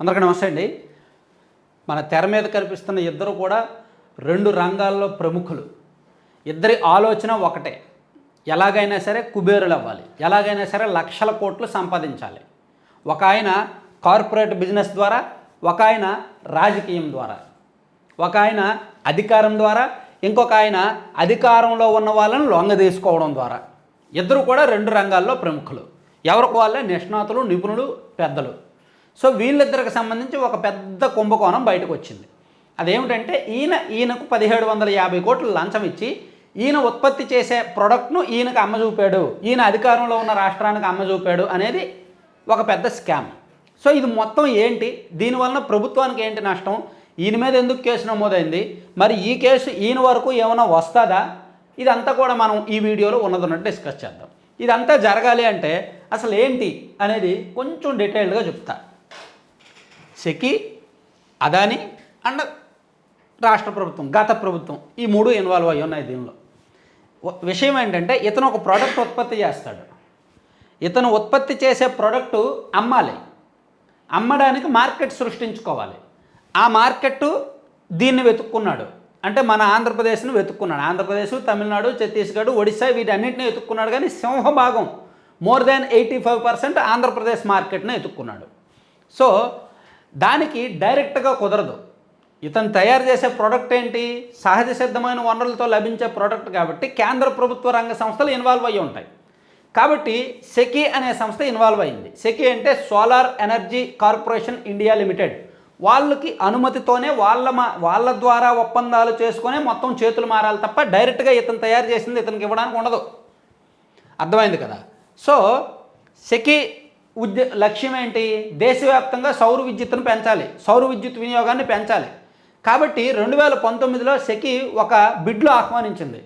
అందరికీ నమస్తే అండి. మన తెర మీద కనిపిస్తున్న ఇద్దరు కూడా రెండు రంగాల్లో ప్రముఖులు. ఇద్దరి ఆలోచన ఒకటే. ఎలాగైనా సరే కుబేరులు అవ్వాలి. ఎలాగైనా సరే లక్షల కోట్లు సంపాదించాలి. ఒక ఆయన కార్పొరేట్ బిజినెస్ ద్వారా ఒక ఆయన రాజకీయం ద్వారా ఒక ఆయన అధికారం ద్వారా ఇంకొక ఆయన అధికారంలో ఉన్న వాళ్ళని లొంగదీసుకోవడం ద్వారా. ఇద్దరు కూడా రెండు రంగాల్లో ప్రముఖులు. ఎవరికి వాళ్ళే? నిష్ణాతులు నిపుణులు పెద్దలు. సో వీళ్ళిద్దరికి సంబంధించి ఒక పెద్ద కుంభకోణం బయటకు వచ్చింది అదేమిటంటే ఈయన ఈయనకు పదిహేడు వందల యాభై కోట్లు లంచం ఇచ్చి ఈయన ఉత్పత్తి చేసే ప్రోడక్ట్ను ఈయనకు అమ్మజూపాడు ఈయన అధికారంలో ఉన్న రాష్ట్రానికి అమ్మజూపాడు అనేది ఒక పెద్ద స్కామ్. సో ఇది మొత్తం ఏంటి? దీనివలన ప్రభుత్వానికి ఏంటి నష్టం? ఈయన మీద ఎందుకు కేసు నమోదైంది? మరి ఈ కేసు ఈయన వరకు ఏమైనా వస్తుందా? ఇదంతా కూడా మనం ఈ వీడియోలో ఉన్నదన్నట్టు డిస్కస్ చేద్దాం. ఇదంతా జరగాలి అంటే అసలు ఏంటి అనేది కొంచెం డీటెయిల్డ్గా చెప్తా. సెకి అదాని అండ్ రాష్ట్ర ప్రభుత్వం గత ప్రభుత్వం. ఈ మూడు ఇన్వాల్వ్ అయ్యి ఉన్నాయి దీనిలో. విషయం ఏంటంటే ఇతను ఒక ప్రోడక్ట్ ఉత్పత్తి చేస్తాడు. ఇతను ఉత్పత్తి చేసే ప్రోడక్ట్ అమ్మాలి. అమ్మడానికి మార్కెట్ సృష్టించుకోవాలి. ఆ మార్కెట్ దీన్ని వెతుక్కున్నాడు. అంటే మన ఆంధ్రప్రదేశ్ని వెతుక్కున్నాడు. ఆంధ్రప్రదేశ్ తమిళనాడు ఛత్తీస్గఢ్ ఒడిశా వీటన్నిటిని వెతుక్కున్నాడు. కానీ సింహభాగం more than eighty five percent Andhra Pradesh మార్కెట్ని వెతుక్కున్నాడు. సో దానికి డైరెక్ట్గా కుదరదు. ఇతను తయారు చేసే ప్రోడక్ట్ ఏంటి? సహజ సిద్ధమైన వనరులతో లభించే ప్రోడక్ట్ కాబట్టి కేంద్ర ప్రభుత్వ రంగ సంస్థలు ఇన్వాల్వ్ అయ్యి ఉంటాయి. కాబట్టి సెకి అనే సంస్థ ఇన్వాల్వ్ అయింది. సెకి అంటే solar energy corporation India limited. వాళ్ళకి అనుమతితోనే వాళ్ళ మా వాళ్ళ ద్వారా ఒప్పందాలు చేసుకునే మొత్తం చేతులు మారాలి తప్ప డైరెక్ట్గా ఇతను తయారు చేసింది ఇతనికి ఇవ్వడానికి ఉండదు. అర్థమైంది కదా? సో సెకి ఉద్య లక్ష్యం ఏంటి? దేశవ్యాప్తంగా సౌర విద్యుత్తును పెంచాలి. సౌర విద్యుత్ వినియోగాన్ని పెంచాలి. కాబట్టి రెండు వేల పంతొమ్మిదిలో సెకి ఒక బిడ్లు ఆహ్వానించింది.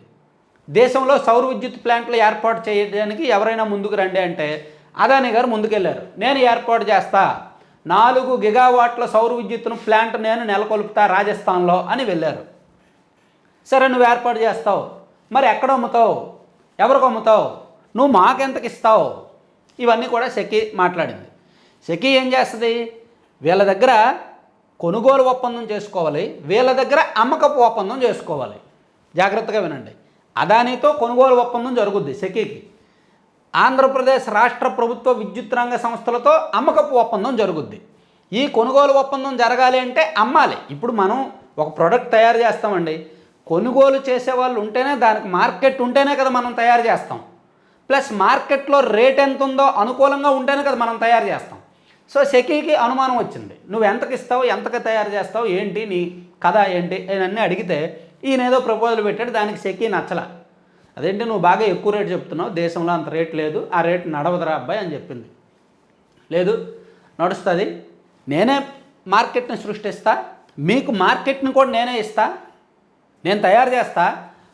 దేశంలో సౌర విద్యుత్ ప్లాంట్లు ఏర్పాటు చేయడానికి ఎవరైనా ముందుకు రండి అంటే అదాని గారు ముందుకెళ్ళారు నేను ఏర్పాటు చేస్తా. నాలుగు గిగావాట్ల సౌర విద్యుత్తును ప్లాంట్ నేను నెలకొల్పుతా రాజస్థాన్లో అని వెళ్ళారు. సరే నువ్వు ఏర్పాటు చేస్తావు. మరి ఎక్కడ అమ్ముతావు? ఎవరికి అమ్ముతావు? నువ్వు మాకెంతకి ఇస్తావు ఇవన్నీ కూడా సెకి మాట్లాడింది. సెకి ఏం చేస్తుంది? వీళ్ళ దగ్గర కొనుగోలు ఒప్పందం చేసుకోవాలి. వీళ్ళ దగ్గర అమ్మకపు ఒప్పందం చేసుకోవాలి. జాగ్రత్తగా వినండి. అదానితో కొనుగోలు ఒప్పందం జరుగుద్ది సెకీకి ఆంధ్రప్రదేశ్ రాష్ట్ర ప్రభుత్వ విద్యుత్ రంగ సంస్థలతో అమ్మకపు ఒప్పందం జరుగుద్ది. ఈ కొనుగోలు ఒప్పందం జరగాలి అంటే అమ్మాలి. ఇప్పుడు మనం ఒక ప్రోడక్ట్ తయారు చేస్తామండి. కొనుగోలు చేసే వాళ్ళు ఉంటేనే దానికి మార్కెట్ ఉంటేనే కదా మనం తయారు చేస్తాం. ప్లస్ మార్కెట్లో రేట్ ఎంత ఉందో అనుకూలంగా ఉంటేనే కదా మనం తయారు చేస్తాం. సో సెకీకి అనుమానం వచ్చింది. నువ్వు ఎంతకి ఇస్తావు ఎంతకి తయారు చేస్తావు ఏంటి నీ కథ ఏంటి అని అడిగితే ఈయన ఏదో ప్రపోజల్ పెట్టాడు దానికి సెకీ నచ్చల. అదేంటి నువ్వు బాగా ఎక్కువ రేట్ చెప్తున్నావు దేశంలో అంత రేట్ లేదు ఆ రేట్ నడవదురా అబ్బాయి అని చెప్పింది. లేదు నడుస్తుంది. నేనే మార్కెట్ని సృష్టిస్తా మీకు మార్కెట్ని కూడా నేనే ఇస్తా నేను తయారు చేస్తా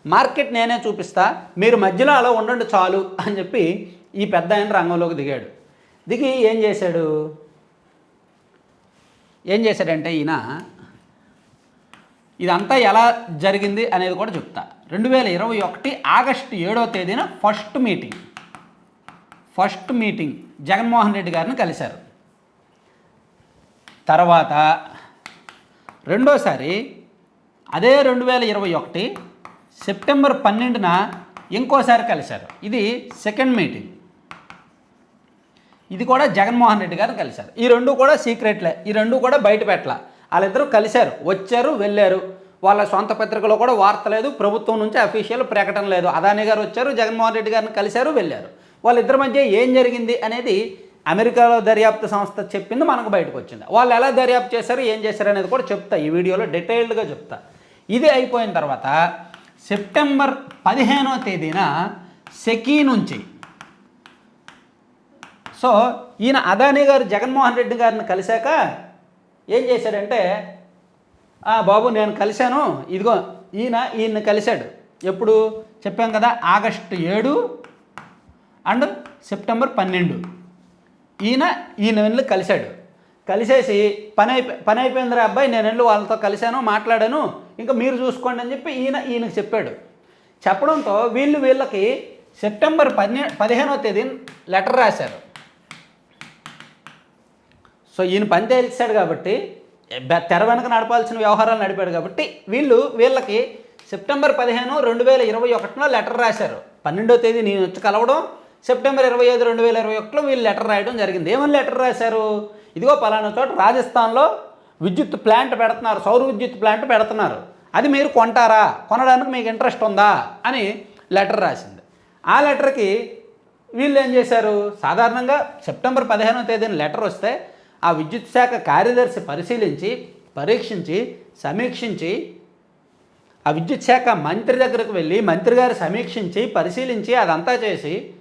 మార్కెట్ నేనే చూపిస్తా మీరు మధ్యలో అలా ఉండండి చాలు అని చెప్పి ఈ పెద్ద ఆయన రంగంలోకి దిగాడు. దిగి ఏం చేశాడు? ఏం చేశాడంటే ఈయన ఇదంతా ఎలా జరిగింది అనేది కూడా చెప్తా. రెండు వేల ఇరవై ఒకటి ఆగస్టు ఏడో తేదీన first meeting. First meeting. Jaganmohan Reddy గారిని కలిశారు. తర్వాత రెండోసారి అదే రెండు వేల ఇరవై ఒకటి సెప్టెంబర్ పన్నెండున ఇంకోసారి కలిశారు. ఇది సెకండ్ మీటింగ్. ఇది కూడా జగన్మోహన్ రెడ్డి గారిని కలిశారు. ఈ రెండు కూడా సీక్రెట్లే. ఈ రెండు కూడా బయట పెట్టాల. వాళ్ళిద్దరూ కలిశారు. వచ్చారు వెళ్ళారు. వాళ్ళ సొంత పత్రికలో కూడా వార్త లేదు. ప్రభుత్వం నుంచి అఫీషియల్ ప్రకటన లేదు. అదాని గారు వచ్చారు జగన్మోహన్ రెడ్డి గారిని కలిశారు వెళ్ళారు. వాళ్ళిద్దరి మధ్య ఏం జరిగింది అనేది అమెరికాలో దర్యాప్తు సంస్థ చెప్పింది మనకు బయటకు వచ్చింది. వాళ్ళు ఎలా దర్యాప్తు చేశారు ఏం చేశారు అనేది కూడా చెప్తా. ఈ వీడియోలో డీటెయిల్డ్గా చెప్తా. ఇది అయిపోయిన తర్వాత సెప్టెంబర్ పదిహేనో తేదీన సెకీ నుంచి. సో ఈయన అదానీ గారు జగన్మోహన్ రెడ్డి గారిని కలిశాక ఏం చేశాడంటే "ఆ, బాబు నేను కలిశాను. ఇదిగో ఈయన ఈయన్ని కలిశాడు. ఎప్పుడు? చెప్పాం కదా ఆగస్టు ఏడు అండ్ సెప్టెంబర్ పన్నెండు. ఈయన ఈయన వెళ్ళి కలిశాడు. కలిసేసి పని అయిపో పని అయిపోయిందిరా అబ్బాయి నేను వెళ్ళి వాళ్ళతో కలిశాను మాట్లాడాను ఇంకా మీరు చూసుకోండి అని చెప్పి ఈయన ఈయనకు చెప్పాడు. చెప్పడంతో వీళ్ళు వీళ్ళకి సెప్టెంబర్ పన్నె పదిహేనో తేదీ లెటర్ రాశారు. సో ఈయన పని తేల్చాడు కాబట్టి తెర వెనక నడపాల్సిన వ్యవహారాలు నడిపాడు కాబట్టి వీళ్ళు వీళ్ళకి సెప్టెంబర్ పదిహేను రెండు వేల ఇరవై ఒకటిలో లెటర్ రాశారు. పన్నెండో తేదీ నేను వచ్చి కలవడం సెప్టెంబర్ ఇరవై ఐదు రెండు వేల ఇరవై ఒకటిలో వీళ్ళు లెటర్ రాయడం జరిగింది. ఏమని లెటర్ రాశారు? ఇదిగో పలానా చోట రాజస్థాన్లో విద్యుత్ ప్లాంట్ పెడుతున్నారు. సౌర విద్యుత్ ప్లాంట్ పెడుతున్నారు. అది మీరు కొంటారా? కొనడానికి మీకు ఇంట్రెస్ట్ ఉందా? అని లెటర్ రాసింది. ఆ లెటర్కి వీళ్ళు ఏం చేశారు? సాధారణంగా సెప్టెంబర్ పదిహేనవ తేదీన లెటర్ వస్తే ఆ విద్యుత్ శాఖ కార్యదర్శి పరిశీలించి పరీక్షించి సమీక్షించి ఆ విద్యుత్ శాఖ మంత్రి దగ్గరకు వెళ్ళి మంత్రి గారు సమీక్షించి పరిశీలించి అదంతా చేసి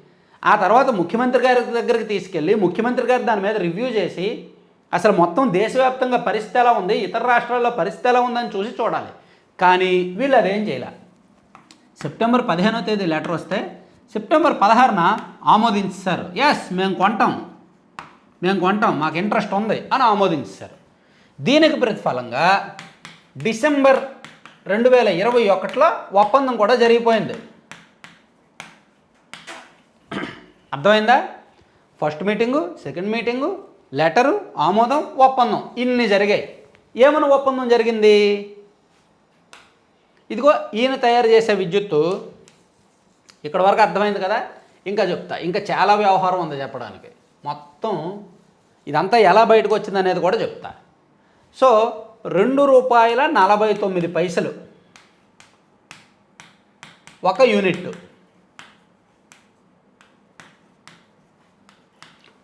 ఆ తర్వాత ముఖ్యమంత్రి గారి దగ్గరికి తీసుకెళ్ళి ముఖ్యమంత్రి గారు దాని మీద రివ్యూ చేసి అసలు మొత్తం దేశవ్యాప్తంగా పరిస్థితి ఎలా ఉంది? ఇతర రాష్ట్రాల్లో పరిస్థితి ఎలా ఉందని చూసి చూడాలి. కానీ వీళ్ళు అదేం చేయలే. సెప్టెంబర్ పదిహేనో తేదీ లెటర్ వస్తే సెప్టెంబర్ పదహారున ఆమోదించారు. ఎస్ మేము కొంటాం. మేము కొంటాం. మాకు ఇంట్రెస్ట్ ఉంది అని ఆమోదించారు. దీనికి ప్రతిఫలంగా డిసెంబర్ రెండు వేల ఇరవై ఒకటిలో ఒప్పందం కూడా జరిగిపోయింది. అర్థమైందా? First meeting second meeting letter ఆమోదం ఒప్పందం. ఇన్ని జరిగాయి. ఏమైనా ఒప్పందం జరిగింది? ఇదిగో ఈయన తయారు చేసే విద్యుత్తు ఇక్కడ వరకు అర్థమైంది కదా? ఇంకా చెప్తా. ఇంకా చాలా వ్యవహారం ఉంది చెప్పడానికి. మొత్తం ఇదంతా ఎలా బయటకు వచ్చింది అనేది కూడా చెప్తా. సో రెండు రూపాయల నలభై తొమ్మిది పైసలు ఒక యూనిట్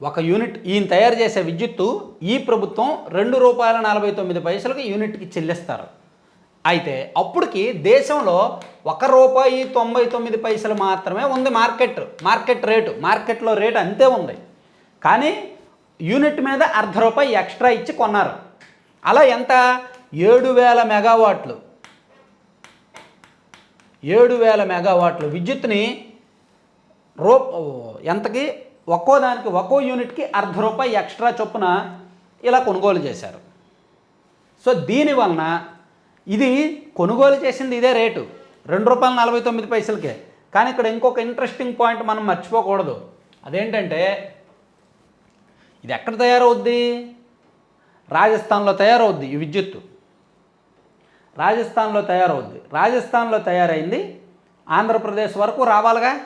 ఒక యూనిట్ ఈయన తయారు చేసే విద్యుత్తు ఈ ప్రభుత్వం రెండు రూపాయల నలభై తొమ్మిది పైసలకు యూనిట్కి చెల్లిస్తారు. అయితే అప్పటికి దేశంలో ఒక రూపాయి తొంభై తొమ్మిది పైసలు మాత్రమే ఉంది మార్కెట్. Market rate. మార్కెట్లో రేటు అంతే ఉంది. కానీ యూనిట్ మీద అర్ధ రూపాయి ఎక్స్ట్రా ఇచ్చి కొన్నారు. అలా ఎంత? ఏడు వేల మెగావాట్లు. ఏడు వేల మెగావాట్లు. విద్యుత్ని రూ ఎంతకి? ఒక్కో దానికి ఒక్కో యూనిట్కి అర్ధ రూపాయి ఎక్స్ట్రా చొప్పున ఇలా కొనుగోలు చేశారు. సో దీనివలన ఇది కొనుగోలు చేసింది ఇదే రేటు. రెండు రూపాయల నలభై తొమ్మిది పైసలకే. కానీ ఇక్కడ ఇంకొక ఇంట్రెస్టింగ్ పాయింట్ మనం మర్చిపోకూడదు. అదేంటంటే ఇది ఎక్కడ తయారవుద్ది? రాజస్థాన్లో తయారవుద్ది ఈ విద్యుత్తు. రాజస్థాన్లో తయారవుద్ది. రాజస్థాన్లో తయారైంది ఆంధ్రప్రదేశ్ వరకు రావాలిగా?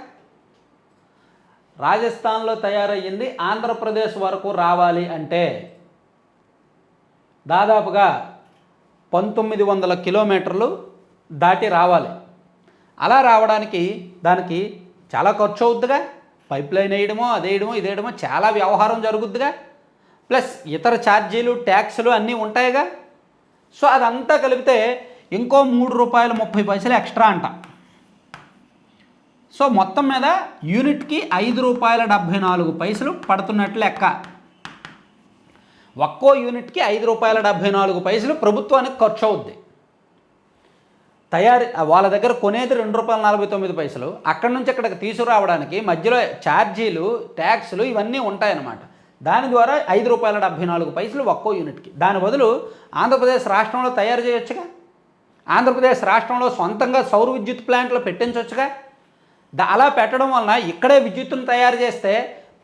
రాజస్థాన్లో తయారయ్యింది ఆంధ్రప్రదేశ్ వరకు రావాలి అంటే దాదాపుగా పంతొమ్మిది వందల కిలోమీటర్లు దాటి రావాలి. అలా రావడానికి దానికి చాలా ఖర్చు అవుద్దిగా. పైప్ లైన్ వేయడమో అదేయడమో ఇదేయడమో చాలా వ్యవహారం జరుగుద్దిగా. ప్లస్ ఇతర ఛార్జీలు ట్యాక్సులు అన్నీ ఉంటాయిగా. సో అదంతా కలిపితే ఇంకో మూడు రూపాయలు ముప్పై పైసలు ఎక్స్ట్రా అంట. సో మొత్తం మీద యూనిట్కి ఐదు రూపాయల డెబ్భై నాలుగు పైసలు పడుతున్నట్లు లెక్క. ఒక్కో యూనిట్కి ఐదు రూపాయల డెబ్భై నాలుగు పైసలు ప్రభుత్వానికి ఖర్చు అవుద్ది. తయారీ వాళ్ళ దగ్గర కొనేది రెండు రూపాయల నలభై తొమ్మిది పైసలు అక్కడి నుంచి ఇక్కడికి తీసుకురావడానికి మధ్యలో ఛార్జీలు ట్యాక్సులు ఇవన్నీ ఉంటాయన్నమాట. దాని ద్వారా ఐదు రూపాయల డెబ్భై నాలుగు పైసలు ఒక్కో యూనిట్కి. దాని బదులు ఆంధ్రప్రదేశ్ రాష్ట్రంలో తయారు చేయొచ్చుగా? ఆంధ్రప్రదేశ్ రాష్ట్రంలో సొంతంగా సౌర విద్యుత్ ప్లాంట్లు పెట్టించవచ్చుగా అలా పెట్టడం వలన ఇక్కడే విద్యుత్తును తయారు చేస్తే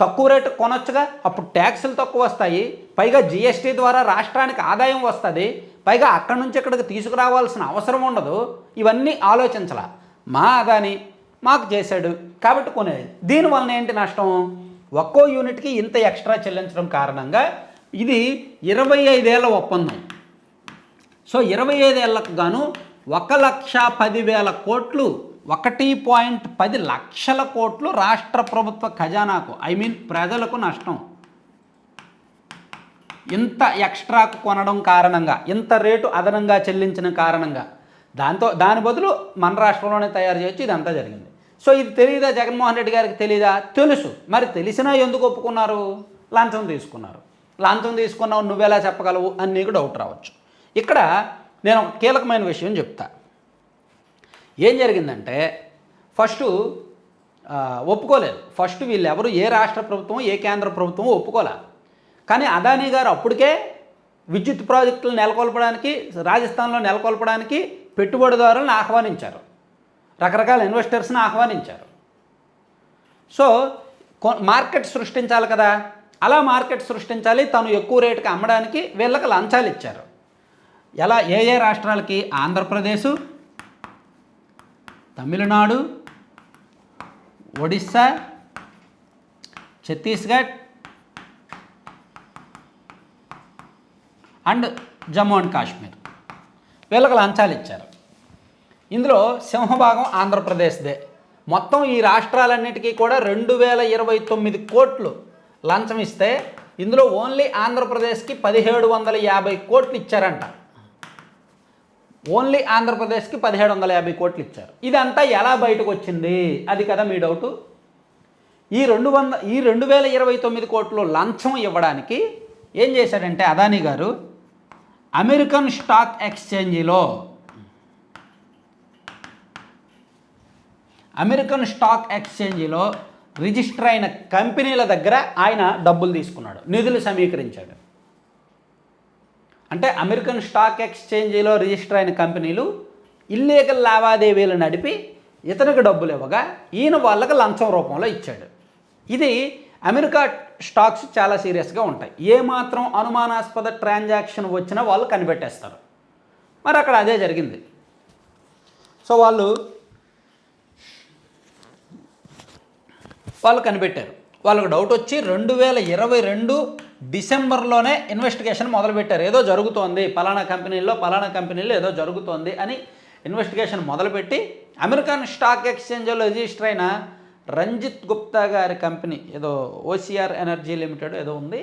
తక్కువ రేటు కొనొచ్చుగా అప్పుడు ట్యాక్సులు తక్కువ వస్తాయి పైగా జిఎస్టీ ద్వారా రాష్ట్రానికి ఆదాయం వస్తుంది పైగా అక్కడి నుంచి ఇక్కడికి తీసుకురావాల్సిన అవసరం ఉండదు ఇవన్నీ ఆలోచించాల. మా అదాని మాకు చేశాడు కాబట్టి కొనేది. దీనివలన ఏంటి నష్టం? ఒక్కో యూనిట్కి ఇంత ఎక్స్ట్రా చెల్లించడం కారణంగా ఇది ఇరవై ఐదేళ్ళ ఒప్పందం. సో ఇరవై ఐదేళ్ళకు గాను ఒక లక్ష పదివేల కోట్లు ఒకటి పాయింట్ పది లక్షల కోట్లు రాష్ట్ర ప్రభుత్వ ఖజానాకు ఐ మీన్ ప్రజలకు నష్టం. ఇంత ఎక్స్ట్రాకు కొనడం కారణంగా ఇంత రేటు అదనంగా చెల్లించిన కారణంగా దాంతో దాని బదులు మన రాష్ట్రంలోనే తయారు చేయొచ్చు ఇదంతా జరిగింది. సో ఇది తెలియదా జగన్మోహన్ రెడ్డి గారికి తెలియదా తెలుసు. మరి తెలిసినా ఎందుకు ఒప్పుకున్నారు? లంచం తీసుకున్నారు. లంచం తీసుకున్నావు నువ్వెలా చెప్పగలవు అని నీకు డౌట్ రావచ్చు. ఇక్కడ నేను ఒక కీలకమైన విషయం చెప్తా. ఏం జరిగిందంటే ఫస్ట్ ఒప్పుకోలేదు. ఫస్ట్ వీళ్ళు ఎవరు ఏ రాష్ట్ర ప్రభుత్వం ఏ కేంద్ర ప్రభుత్వం ఒప్పుకోలే. కానీ అదానీ గారు అప్పటికే విద్యుత్ ప్రాజెక్టులు నెలకొల్పడానికి రాజస్థాన్లో నెలకొల్పడానికి పెట్టుబడిదారులను ఆహ్వానించారు. రకరకాల ఇన్వెస్టర్స్ని ఆహ్వానించారు. సో మార్కెట్ సృష్టించాలి కదా. అలా మార్కెట్ సృష్టించాలి. తను ఎక్కువ రేటుకి అమ్మడానికి వీళ్ళకి లంచాలు ఇచ్చారు. ఎలా ఏ ఏ రాష్ట్రాలకి? Andhra Pradesh Tamil Nadu Odisha Chhattisgarh and Jammu and Kashmir. వీళ్ళకి లంచాలు ఇచ్చారు. ఇందులో సింహభాగం ఆంధ్రప్రదేశ్దే. మొత్తం ఈ రాష్ట్రాలన్నిటికీ కూడా రెండు వేల ఇరవై తొమ్మిది కోట్లు లంచం ఇస్తే ఇందులో ఓన్లీ ఆంధ్రప్రదేశ్కి పదిహేడు వందల యాభై కోట్లు ఇచ్చారంట. ఓన్లీ ఆంధ్రప్రదేశ్కి పదిహేడు వందల యాభై కోట్లు ఇచ్చారు. ఇదంతా ఎలా బయటకు వచ్చింది అది కదా మీ డౌటు. ఈ రెండు వంద ఈ రెండు వేల ఇరవై తొమ్మిది కోట్లు లంచం ఇవ్వడానికి ఏం చేశాడంటే అదానీ గారు అమెరికన్ స్టాక్ ఎక్స్చేంజిలో అమెరికన్ స్టాక్ ఎక్స్చేంజిలో రిజిస్టర్ అయిన కంపెనీల దగ్గర ఆయన డబ్బులు తీసుకున్నాడు. నిధులు సమీకరించాడు. అంటే అమెరికన్ స్టాక్ ఎక్స్చేంజిలో రిజిస్టర్ అయిన కంపెనీలు ఇల్లీగల్ లావాదేవీలు నడిపి ఇతనికి డబ్బులు ఇవ్వగా ఈయన వాళ్ళకి లంచం రూపంలో ఇచ్చాడు. ఇది అమెరికా స్టాక్స్ చాలా సీరియస్గా ఉంటాయి. ఏ మాత్రం అనుమానాస్పద ట్రాన్సాక్షన్ వచ్చినా వాళ్ళు కనిపెట్టేస్తారు. మరి అక్కడ అదే జరిగింది. సో వాళ్ళు వాళ్ళు కనిపెట్టారు. వాళ్ళకి డౌట్ వచ్చి రెండు వేల ఇరవై రెండు డిసెంబర్లోనే ఇన్వెస్టిగేషన్ మొదలుపెట్టారు. ఏదో జరుగుతోంది పలానా కంపెనీల్లో పలానా కంపెనీలో ఏదో జరుగుతోంది అని ఇన్వెస్టిగేషన్ మొదలుపెట్టి అమెరికన్ స్టాక్ ఎక్స్చేంజ్లో రిజిస్టర్ అయిన రంజిత్ గుప్తా గారి కంపెనీ ఏదో ఓసిఆర్ ఎనర్జీ లిమిటెడ్ ఏదో ఉంది.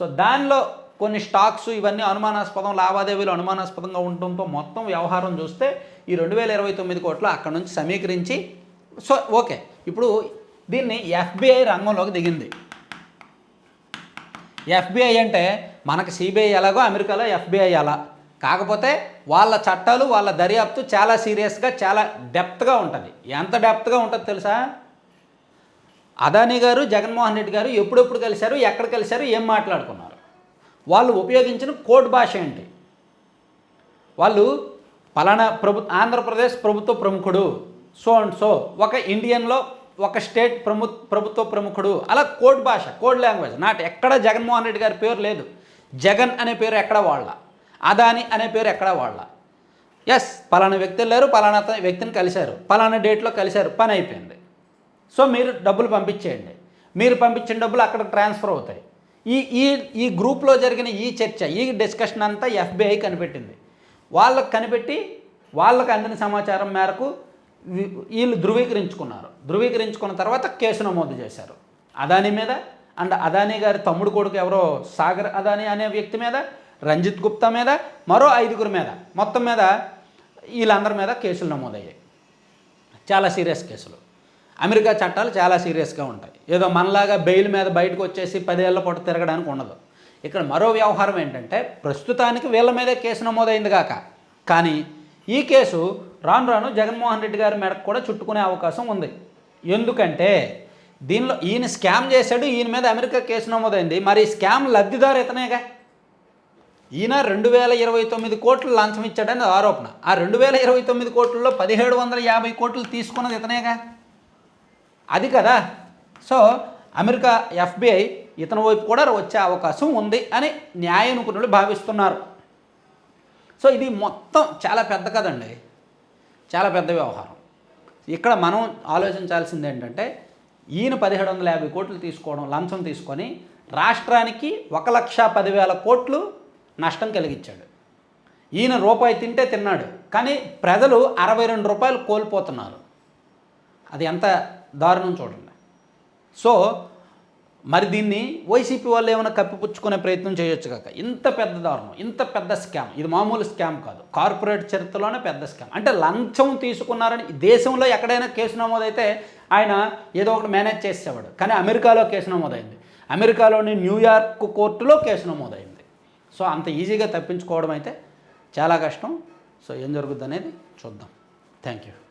సో దానిలో కొన్ని స్టాక్స్ ఇవన్నీ అనుమానాస్పదం లావాదేవీలు అనుమానాస్పదంగా ఉండటంతో మొత్తం వ్యవహారం చూస్తే ఈ రెండు వేల ఇరవై తొమ్మిది కోట్లు అక్కడ నుంచి సమీకరించి సో ఓకే. ఇప్పుడు దీన్ని ఎఫ్బిఐ రంగంలోకి దిగింది. ఎఫ్బిఐ అంటే మనకు సిబిఐ ఎలాగో అమెరికాలో ఎఫ్బిఐ ఎలా కాకపోతే వాళ్ళ చట్టాలు వాళ్ళ దర్యాప్తు చాలా సీరియస్గా చాలా డెప్త్గా ఉంటుంది. ఎంత డెప్త్గా ఉంటుంది తెలుసా? అదానీ గారు జగన్మోహన్ రెడ్డి గారు ఎప్పుడెప్పుడు కలిశారు ఎక్కడ కలిశారు ఏం మాట్లాడుకున్నారు? వాళ్ళు ఉపయోగించిన కోడ్ భాష ఏంటి? వాళ్ళు పలానా ప్రభు ఆంధ్రప్రదేశ్ ప్రభుత్వ ప్రముఖుడు సో అండ్ సో ఒక ఇండియన్లో ఒక స్టేట్ ప్రము ప్రభుత్వ ప్రముఖుడు. అలా కోడ్ భాష కోడ్ లాంగ్వేజ్. నాట్ ఎక్కడ జగన్మోహన్ రెడ్డి గారి పేరు లేదు. జగన్ అనే పేరు ఎక్కడ వాళ్ళ? అదాని అనే పేరు ఎక్కడ వాళ్ళ? ఎస్ పలానా వ్యక్తి వెళ్ళారు పలానా వ్యక్తిని కలిశారు. పలానా డేట్లో కలిశారు. పని అయిపోయింది. సో మీరు డబ్బులు పంపించేయండి. మీరు పంపించిన డబ్బులు అక్కడ ట్రాన్స్ఫర్ అవుతాయి. ఈ ఈ ఈ గ్రూప్లో జరిగిన ఈ చర్చ ఈ డిస్కషన్ అంతా ఎఫ్బిఐ కనిపెట్టింది. వాళ్ళకు కనిపెట్టి వాళ్ళకు అందిన సమాచారం మేరకు వీళ్ళు ధృవీకరించుకున్నారు. ధృవీకరించుకున్న తర్వాత కేసు నమోదు చేశారు. అదానీ మీద అండ్ అదానీ గారి తమ్ముడు కొడుకు ఎవరో సాగర్ అదానీ అనే వ్యక్తి మీద రంజిత్ గుప్తా మీద మరో ఐదుగురు మీద. మొత్తం మీద వీళ్ళందరి మీద కేసులు నమోదయ్యాయి. చాలా సీరియస్ కేసులు. అమెరికా చట్టాలు చాలా సీరియస్గా ఉంటాయి. ఏదో మనలాగా బెయిల్ మీద బయటకు వచ్చేసి పదేళ్ళ పాటు తిరగడానికి ఉండదు. ఇక్కడ మరో వ్యవహారం ఏంటంటే ప్రస్తుతానికి వీళ్ళ మీదే కేసు నమోదైంది కాక. కానీ ఈ కేసు రాను రాను జగన్మోహన్ రెడ్డి గారి మేడకు కూడా చుట్టుకునే అవకాశం ఉంది. ఎందుకంటే దీనిలో ఈయన స్కామ్ చేశాడు ఈయన మీద అమెరికా కేసు నమోదైంది. మరి ఈ స్కామ్ లబ్ధిదారు ఇతనేగా? ఈయన రెండు వేల ఇరవై తొమ్మిది కోట్లు లంచం ఇచ్చాడని ఆరోపణ. ఆ రెండు వేల ఇరవై తొమ్మిది కోట్లలో పదిహేడు వందల యాభై కోట్లు తీసుకున్నది ఇతనేగా? అది కదా. సో అమెరికా ఎఫ్బిఐ ఇతని వైపు కూడా వచ్చే అవకాశం ఉంది అని న్యాయ నిపుణులు భావిస్తున్నారు. సో ఇది మొత్తం చాలా పెద్ద కదండి చాలా పెద్ద వ్యవహారం. ఇక్కడ మనం ఆలోచించాల్సింది ఏంటంటే ఈయన పదిహేడు వందల యాభై కోట్లు తీసుకోవడం లంచం తీసుకొని రాష్ట్రానికి ఒక లక్ష పదివేల కోట్లు నష్టం కలిగించాడు. ఈయన రూపాయి తింటే తిన్నాడు. కానీ ప్రజలు అరవై రెండు రూపాయలు కోల్పోతున్నారు. అది ఎంత దారుణం చూడండి. సో మరి దీన్ని వైసీపీ వాళ్ళు ఏమైనా కప్పిపుచ్చుకునే ప్రయత్నం చేయొచ్చు కాక. ఇంత పెద్ద దారుణం ఇంత పెద్ద స్కామ్. ఇది మామూలు స్కామ్ కాదు. కార్పొరేట్ చరిత్రలోనే పెద్ద స్కామ్. అంటే లంచం తీసుకున్నారని దేశంలో ఎక్కడైనా కేసు నమోదైతే ఆయన ఏదో ఒకటి మేనేజ్ చేసేవాడు. కానీ అమెరికాలో కేసు నమోదైంది. అమెరికాలోని న్యూయార్క్ కోర్టులో కేసు నమోదైంది. సో అంత ఈజీగా తప్పించుకోవడం అయితే చాలా కష్టం. సో ఏం జరుగుద్ది అనేది చూద్దాం. Thank you